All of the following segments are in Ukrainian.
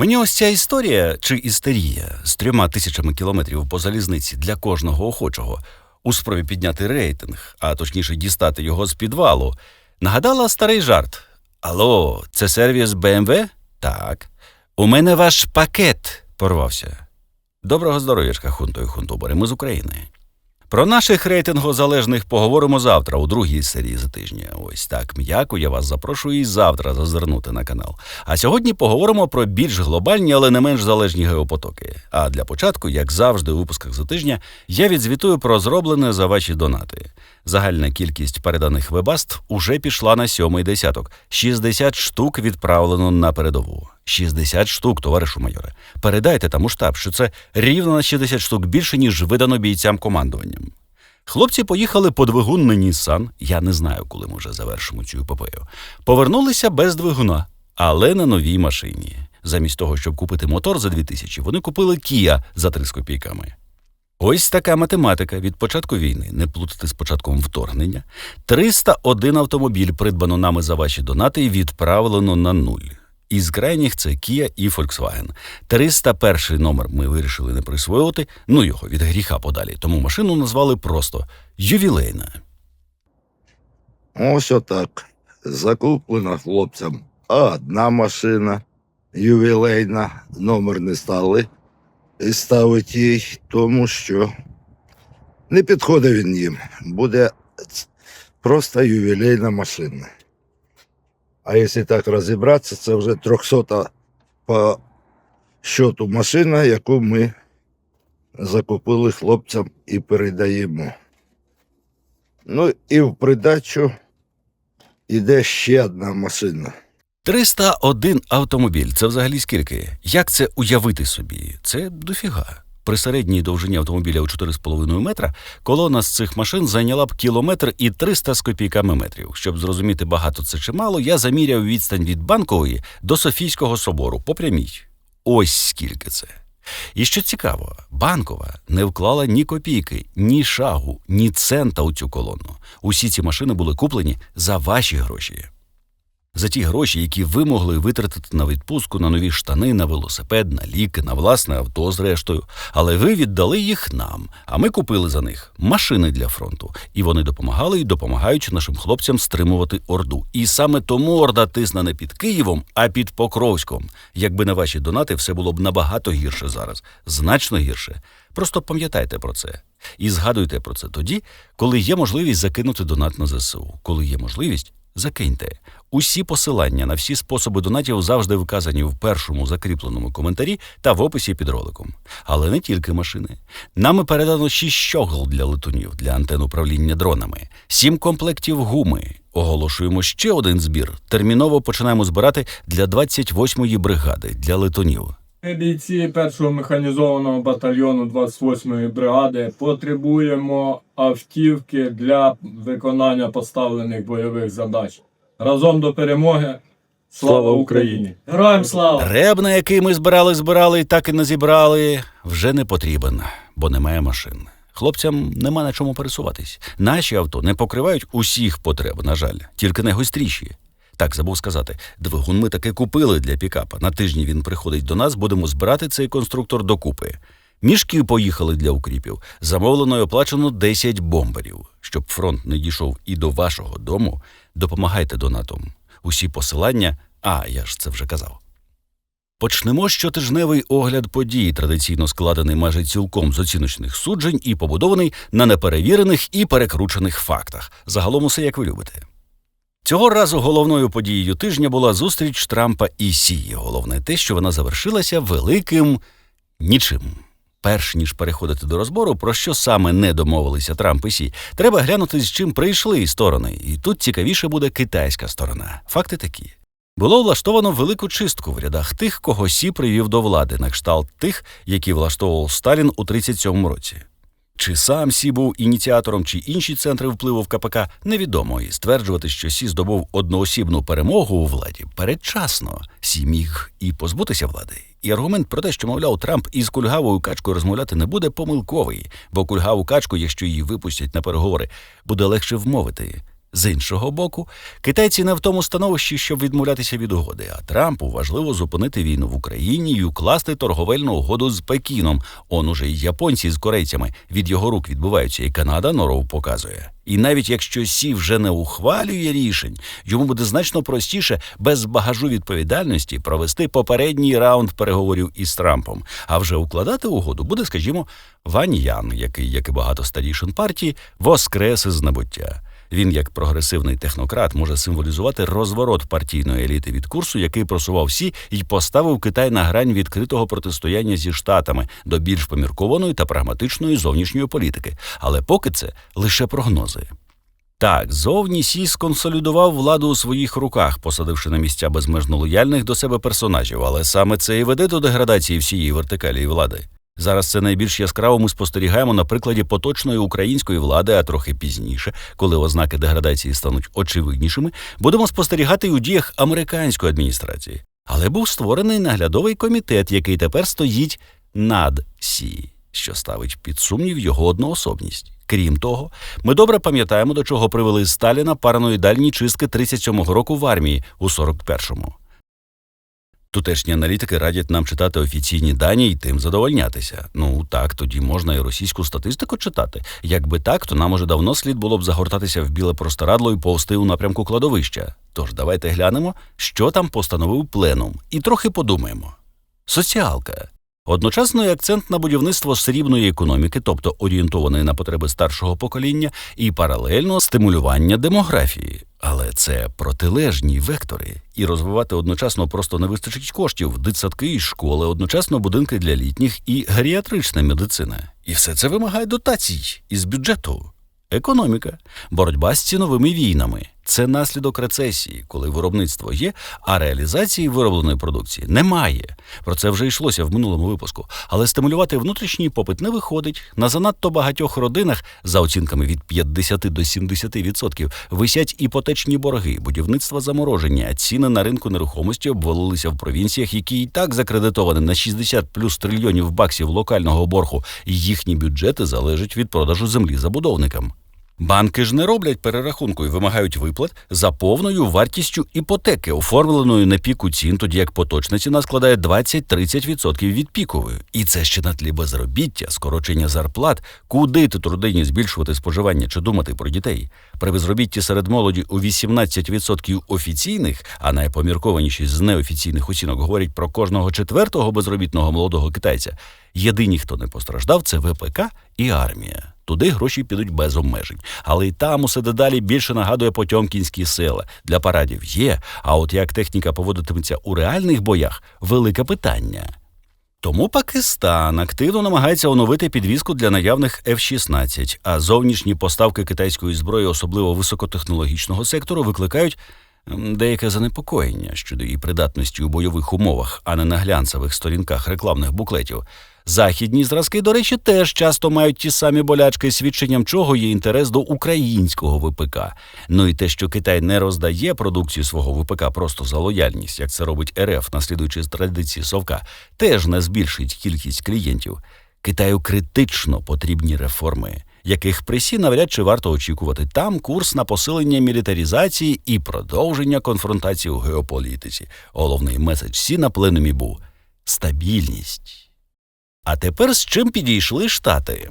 Мені ось ця історія чи істерія з трьома тисячами кілометрів по залізниці для кожного охочого у спробі підняти рейтинг, а точніше дістати його з підвалу, нагадала старий жарт. Алло, це сервіс БМВ? Так. У мене ваш пакет порвався. Доброго здоров'ячка, хунто і ми з України. Про наших рейтингозалежних поговоримо завтра у другій серії за тижня. Ось так м'яко я вас запрошую і завтра зазирнути на канал. А сьогодні поговоримо про більш глобальні, але не менш залежні геопотоки. А для початку, як завжди, у випусках за тижня, я відзвітую про зроблене за ваші донати. Загальна кількість переданих вебаст уже пішла на сьомий десяток. 60 штук відправлено на передову. 60 штук, товаришу майоре. Передайте там у штаб, що це рівно на 60 штук більше, ніж видано бійцям командуванням. Хлопці поїхали по двигун на Нісан. Я не знаю, коли ми вже завершимо цю епопею. Повернулися без двигуна, але на новій машині. Замість того, щоб купити мотор за 2000, вони купили Kia за 3 з копійками. Ось така математика від початку війни, не плутати з початком вторгнення. 301 автомобіль придбано нами за ваші донати і відправлено на нуль. Із крайніх це Kia і Volkswagen. 301 номер ми вирішили не присвоювати, ну його від гріха подалі, тому машину назвали просто ювілейна. Ось отак. Закуплена хлопцям А одна машина ювілейна, номер не стали і ставить їй, тому що не підходить він їм. Буде просто ювілейна машина. А якщо так розібратися, це вже 300 по щоту машина, яку ми закупили хлопцям і передаємо. Ну і в придачу іде ще одна машина. 301 автомобіль це взагалі скільки? Як це уявити собі? Це дофіга. При середній довжині автомобіля у 4,5 метра колона з цих машин зайняла б кілометр і 300 з копійками метрів. Щоб зрозуміти багато це чи мало, я заміряв відстань від банкової до Софійського собору по прямій. Ось скільки це. І що цікаво, банкова не вклала ні копійки, ні шагу, ні цента у цю колону. Усі ці машини були куплені за ваші гроші. За ті гроші, які ви могли витратити на відпустку, на нові штани, на велосипед, на ліки, на власне авто, зрештою. Але ви віддали їх нам, а ми купили за них машини для фронту. І вони допомагали і допомагають нашим хлопцям стримувати Орду. І саме тому Орда тисне не під Києвом, а під Покровськом. Якби на ваші донати все було б набагато гірше зараз, значно гірше. Просто пам'ятайте про це. І згадуйте про це тоді, коли є можливість закинути донат на ЗСУ. Коли є можливість, закиньте. Усі посилання на всі способи донатів завжди вказані в першому закріпленому коментарі та в описі під роликом. Але не тільки машини. Нами передано 6 щогл для летунів для антен управління дронами, 7 комплектів гуми. Оголошуємо ще один збір. Терміново починаємо збирати для 28-ї бригади для летунів. Ми бійці першого механізованого батальйону 28-ї бригади потребуємо автівки для виконання поставлених бойових задач. Разом до перемоги. Слава Україні! Героям слава! Реб, на який ми збирали, збирали, так і не зібрали, вже не потрібен, бо немає машин. Хлопцям нема на чому пересуватись. Наші авто не покривають усіх потреб, на жаль, тільки найгостріші. Так, забув сказати, двигун ми таки купили для пікапа. На тижні він приходить до нас, будемо збирати цей конструктор докупи. Мішки поїхали для укріпів. Замовлено і оплачено 10 бомберів. Щоб фронт не дійшов і до вашого дому, допомагайте донатом. Усі посилання, а я ж це вже казав. Почнемо щотижневий огляд подій, традиційно складений майже цілком з оціночних суджень і побудований на неперевірених і перекручених фактах. Загалом усе як ви любите. Цього разу головною подією тижня була зустріч Трампа і Сії. Головне те, що вона завершилася великим нічим. Перш ніж переходити до розбору, про що саме не домовилися Трамп і Сі, треба глянути, з чим прийшли сторони. І тут цікавіше буде китайська сторона. Факти такі. Було влаштовано велику чистку в рядах тих, кого Сі привів до влади, на кшталт тих, які влаштовував Сталін у 37-му році. Чи сам Сі був ініціатором, чи інші центри впливу в КПК, невідомо, і стверджувати, що Сі здобув одноосібну перемогу у владі передчасно. Сі міг і позбутися влади. І аргумент про те, що, мовляв, Трамп із кульгавою качкою розмовляти не буде, помилковий, бо кульгаву качку, якщо її випустять на переговори, буде легше вмовити. З іншого боку, китайці не в тому становищі, щоб відмовлятися від угоди, а Трампу важливо зупинити війну в Україні і укласти торговельну угоду з Пекіном. Он уже й японці з корейцями від його рук відбуваються, і Канада норов показує. І навіть якщо Сі вже не ухвалює рішень, йому буде значно простіше без багажу відповідальності провести попередній раунд переговорів із Трампом. А вже укладати угоду буде, скажімо, Вань Ян, який, як і багато старішин партії, воскрес із набуття. Він, як прогресивний технократ, може символізувати розворот партійної еліти від курсу, який просував Сі, і поставив Китай на грань відкритого протистояння зі штатами до більш поміркованої та прагматичної зовнішньої політики. Але поки це лише прогнози. Так, зовні Сі сконсолідував владу у своїх руках, посадивши на місця безмежно лояльних до себе персонажів, але саме це і веде до деградації всієї вертикалі влади. Зараз це найбільш яскраво ми спостерігаємо на прикладі поточної української влади, а трохи пізніше, коли ознаки деградації стануть очевиднішими, будемо спостерігати й у діях американської адміністрації. Але був створений наглядовий комітет, який тепер стоїть над Сі, що ставить під сумнів його одноособність. Крім того, ми добре пам'ятаємо, до чого привели Сталіна параноїдальні чистки 37-го року в армії у 41-му. Тутешні аналітики радять нам читати офіційні дані і тим задовольнятися. Ну так, тоді можна і російську статистику читати. Якби так, то нам уже давно слід було б загортатися в біле простирадло і повсти у напрямку кладовища. Тож давайте глянемо, що там постановив пленум, і трохи подумаємо. Соціалка. Одночасно акцент на будівництво срібної економіки, тобто орієнтованої на потреби старшого покоління, і паралельно стимулювання демографії. Але це протилежні вектори, і розвивати одночасно просто не вистачить коштів, дитсадки і школи, одночасно будинки для літніх і геріатрична медицина. І все це вимагає дотацій із бюджету. Економіка, боротьба з ціновими війнами це наслідок рецесії, коли виробництво є, а реалізації виробленої продукції немає. Про це вже йшлося в минулому випуску. Але стимулювати внутрішній попит не виходить. На занадто багатьох родинах, за оцінками від 50 до 70%, висять іпотечні борги, будівництва замороження, а ціни на ринку нерухомості обвалилися в провінціях, які і так закредитовані на 60 плюс трильйонів баксів локального боргу, їхні бюджети залежать від продажу землі забудовникам. Банки ж не роблять перерахунку і вимагають виплат за повною вартістю іпотеки, оформленої на піку цін, тоді як поточна ціна складає 20-30% від пікової. І це ще на тлі безробіття, скорочення зарплат, куди тут родині збільшувати споживання чи думати про дітей. При безробітті серед молоді у 18% офіційних, а найпоміркованіші з неофіційних оцінок говорять про кожного четвертого безробітного молодого китайця. Єдині, хто не постраждав, це ВПК і армія. Туди гроші підуть без обмежень. Але й там усе дедалі більше нагадує потьомкінські села. Для парадів є, а от як техніка поводитиметься у реальних боях велике питання. Тому Пакистан активно намагається оновити підвізку для наявних F-16, а зовнішні поставки китайської зброї, особливо високотехнологічного сектору, викликають деяке занепокоєння щодо її придатності у бойових умовах, а не на глянцевих сторінках рекламних буклетів. Західні зразки, до речі, теж часто мають ті самі болячки, свідченням чого є інтерес до українського ВПК. Ну і те, що Китай не роздає продукцію свого ВПК просто за лояльність, як це робить РФ, наслідуючи з традиції Совка, теж не збільшить кількість клієнтів. Китаю критично потрібні реформи, яких при сі навряд чи варто очікувати. Там курс на посилення мілітарізації і продовження конфронтації у геополітиці. Головний меседж Сі на пленумі був стабільність. А тепер з чим підійшли штати?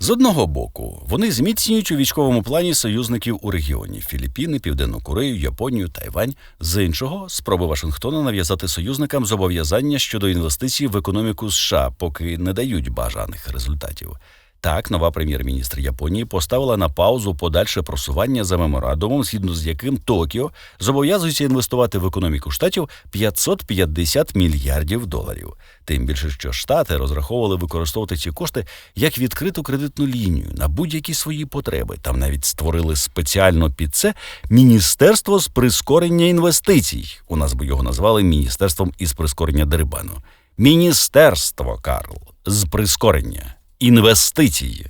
З одного боку, вони зміцнюють у військовому плані союзників у регіоні Філіппіни, Південну Корею, Японію, Тайвань. З іншого, спроби Вашингтона нав'язати союзникам зобов'язання щодо інвестицій в економіку США, поки не дають бажаних результатів. Так, нова прем'єр-міністр Японії поставила на паузу подальше просування за меморандумом, згідно з яким Токіо зобов'язується інвестувати в економіку штатів 550 мільярдів доларів. Тим більше, що штати розраховували використовувати ці кошти як відкриту кредитну лінію на будь-які свої потреби. Там навіть створили спеціально під це міністерство з прискорення інвестицій. У нас би його назвали міністерством із прискорення дерибану. Міністерство Карл з прискорення інвестицій.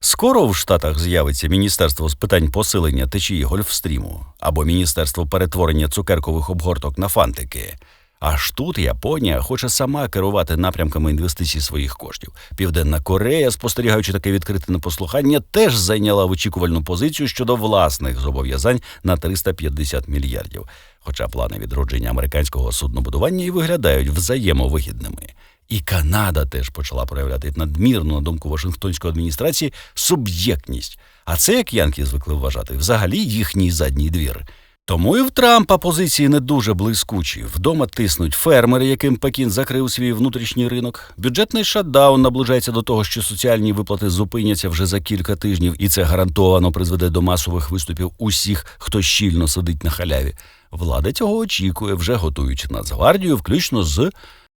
Скоро в Штатах з'явиться Міністерство з питань посилення течії Гольфстріму або Міністерство перетворення цукеркових обгорток на фантики. Аж тут Японія хоче сама керувати напрямками інвестицій своїх коштів. Південна Корея, спостерігаючи таке відкрите непослухання, теж зайняла вичікувальну позицію щодо власних зобов'язань на 350 мільярдів. Хоча плани відродження американського суднобудування і виглядають взаємовигідними. І Канада теж почала проявляти надмірну, на думку Вашингтонської адміністрації, суб'єктність. А це, як янки звикли вважати, взагалі їхній задній двір. Тому і в Трампа позиції не дуже блискучі. Вдома тиснуть фермери, яким Пекін закрив свій внутрішній ринок. Бюджетний шатдаун наближається до того, що соціальні виплати зупиняться вже за кілька тижнів, і це гарантовано призведе до масових виступів усіх, хто щільно сидить на халяві. Влада цього очікує, вже готуючи Нацгвардію, включно з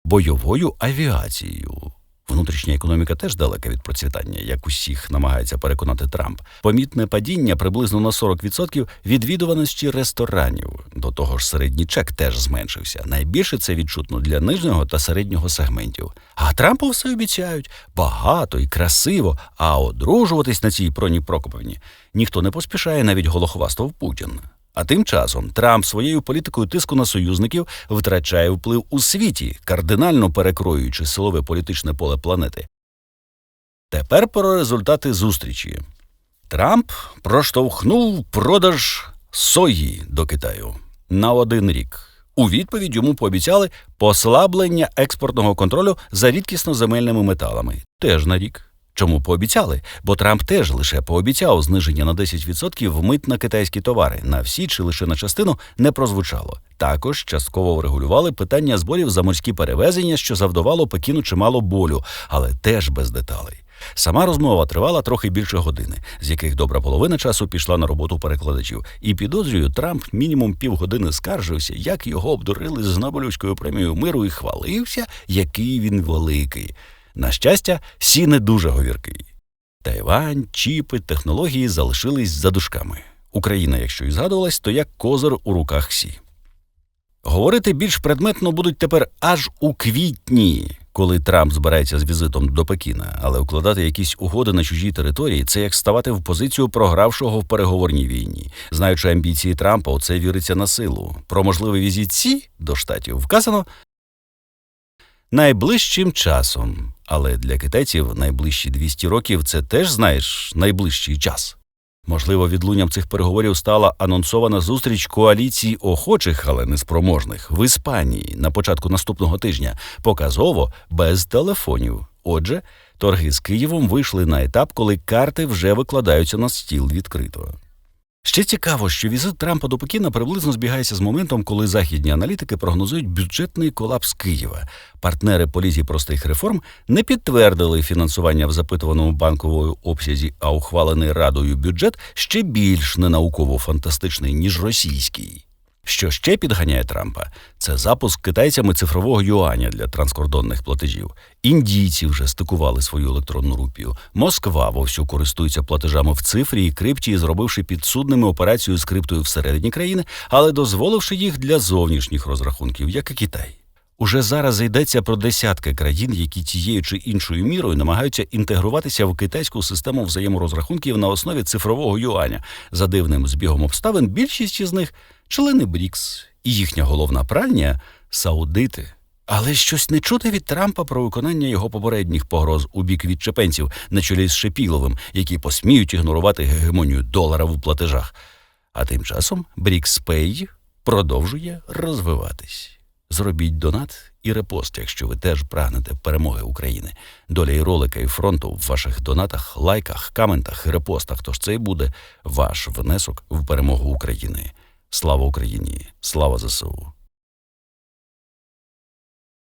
бойовою авіацією. Внутрішня економіка теж далека від процвітання, як усіх намагається переконати Трамп. Помітне падіння приблизно на 40% відвідуваності ресторанів. До того ж, середній чек теж зменшився. Найбільше це відчутно для нижнього та середнього сегментів. А Трампу все обіцяють багато і красиво. А одружуватись на цій проні Прокоповні ніхто не поспішає, навіть голохвастов Путін. А тим часом Трамп своєю політикою тиску на союзників втрачає вплив у світі, кардинально перекроюючи силове політичне поле планети. Тепер про результати зустрічі. Трамп проштовхнув продаж сої до Китаю на один рік. У відповідь йому пообіцяли послаблення експортного контролю за рідкісно земельними металами теж на рік. Чому пообіцяли? Бо Трамп теж лише пообіцяв зниження на 10% мит на китайські товари. На всі чи лише на частину не прозвучало. Також частково врегулювали питання зборів за морські перевезення, що завдавало Пекіну чимало болю, але теж без деталей. Сама розмова тривала трохи більше години, з яких добра половина часу пішла на роботу перекладачів. І підозрюю, Трамп мінімум півгодини скаржився, як його обдурили з Нобелівською премією миру і хвалився, який він великий. На щастя, Сі не дуже говіркий. Тайвань, чіпи, технології залишились за дужками. Україна, якщо і згадувалась, то як козир у руках Сі. Говорити більш предметно будуть тепер аж у квітні, коли Трамп збирається з візитом до Пекіна, але укладати якісь угоди на чужій території це як ставати в позицію програвшого в переговорній війні. Знаючи амбіції Трампа, у це віриться на силу. Про можливий візит Сі до штатів вказано найближчим часом. Але для китайців найближчі 200 років це теж, знаєш, найближчий час. Можливо, відлунням цих переговорів стала анонсована зустріч коаліції охочих, але неспроможних в Іспанії на початку наступного тижня, показово без телефонів. Отже, торги з Києвом вийшли на етап, коли карти вже викладаються на стіл відкрито. Ще цікаво, що візит Трампа до Пекіна приблизно збігається з моментом, коли західні аналітики прогнозують бюджетний колапс Києва. Партнери полізі простих реформ не підтвердили фінансування в запитуваному банковою обсязі, а ухвалений радою бюджет ще більш ненауково-фантастичний, ніж російський. Що ще підганяє Трампа, це запуск китайцями цифрового юаня для транскордонних платежів. Індійці вже стикували свою електронну рупію. Москва вовсю користується платежами в цифрі і крипті, зробивши підсудними операцію з криптою всередині країни, але дозволивши їх для зовнішніх розрахунків, як і Китай. Уже зараз йдеться про десятки країн, які тією чи іншою мірою намагаються інтегруватися в китайську систему взаєморозрахунків на основі цифрового юаня. За дивним збігом обставин, більшість із них члени БРІКС, і їхня головна пральня саудити. Але щось не чути від Трампа про виконання його попередніх погроз у бік відчепенців на чолі з Шепіловим, які посміють ігнорувати гегемонію долара в платежах. А тим часом БРІКС Пей продовжує розвиватись. Зробіть донат і репост, якщо ви теж прагнете перемоги України. Доля і ролика і фронту в ваших донатах, лайках, коментах і репостах. Тож це і буде ваш внесок в перемогу України. Слава Україні! Слава ЗСУ!